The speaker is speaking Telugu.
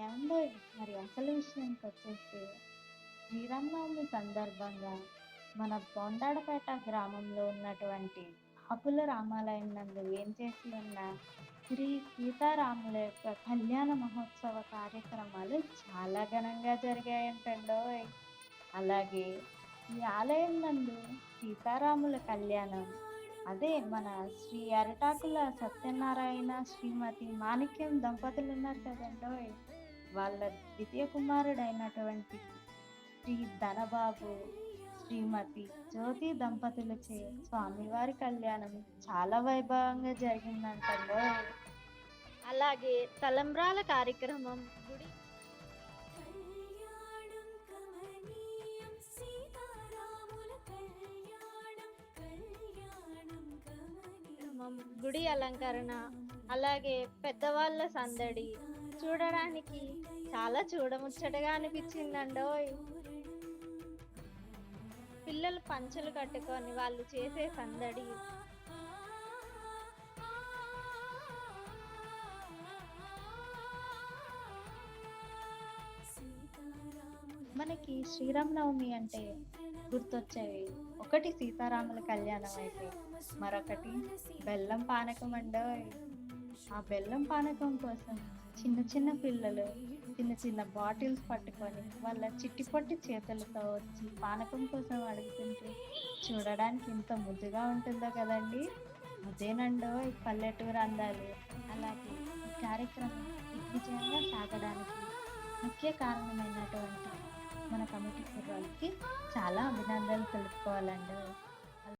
ఏమండో మరి అసలు విషయానికి వచ్చేస్తే శ్రీరామనవమి సందర్భంగా మన బొండాడపేట గ్రామంలో ఉన్నటువంటి ఆకుల రామాలయం నందు ఏం చేసి ఉన్న శ్రీ సీతారాముల యొక్క కళ్యాణ మహోత్సవ కార్యక్రమాలు చాలా ఘనంగా జరిగాయంటండోయ్. అలాగే ఈ ఆలయం నందు సీతారాముల కళ్యాణం అదే మన శ్రీ అరటాకుల సత్యనారాయణ శ్రీమతి మాణిక్యం దంపతులు ఉన్నారు కదండో వాళ్ళ ద్వితీయ కుమారుడైనటువంటి శ్రీ ధనబాబు శ్రీమతి జ్యోతి దంపతులచే స్వామివారి కళ్యాణం చాలా వైభవంగా జరిగిందంటే అలాగే తలంబ్రాల కార్యక్రమం గుడి గుడి అలంకరణ అలాగే పెద్దవాళ్ళ సందడి చూడడానికి చాలా చూడముచ్చటగా అనిపించిందండోయ్. పిల్లలు పంచలు కట్టుకొని వాళ్ళు చేసే సందడి. మనకి శ్రీరామనవమి అంటే గుర్తొచ్చేవి. ఒకటి సీతారాముల కళ్యాణం అయితే మరొకటి బెల్లం పానకం అండోయ్ ఆ బెల్లం పానకం కోసం చిన్న చిన్న పిల్లలు చిన్న చిన్న బాటిల్స్ పట్టుకొని వాళ్ళ చిట్టి పొట్టి చేతులతో వచ్చి పానకం కోసం అడుగుతుంటే చూడడానికి ఇంత ముద్దుగా ఉంటుందో కదండి. అదేనండో ఈ పల్లెటూరు అందాలు. అలాగే ఈ కార్యక్రమం విజయంగా సాగడానికి ముఖ్య కారణమైనటువంటి మన కమిటీ కుర్రాలకి చాలా అభినందనలు తెలుపుకోవాలండి.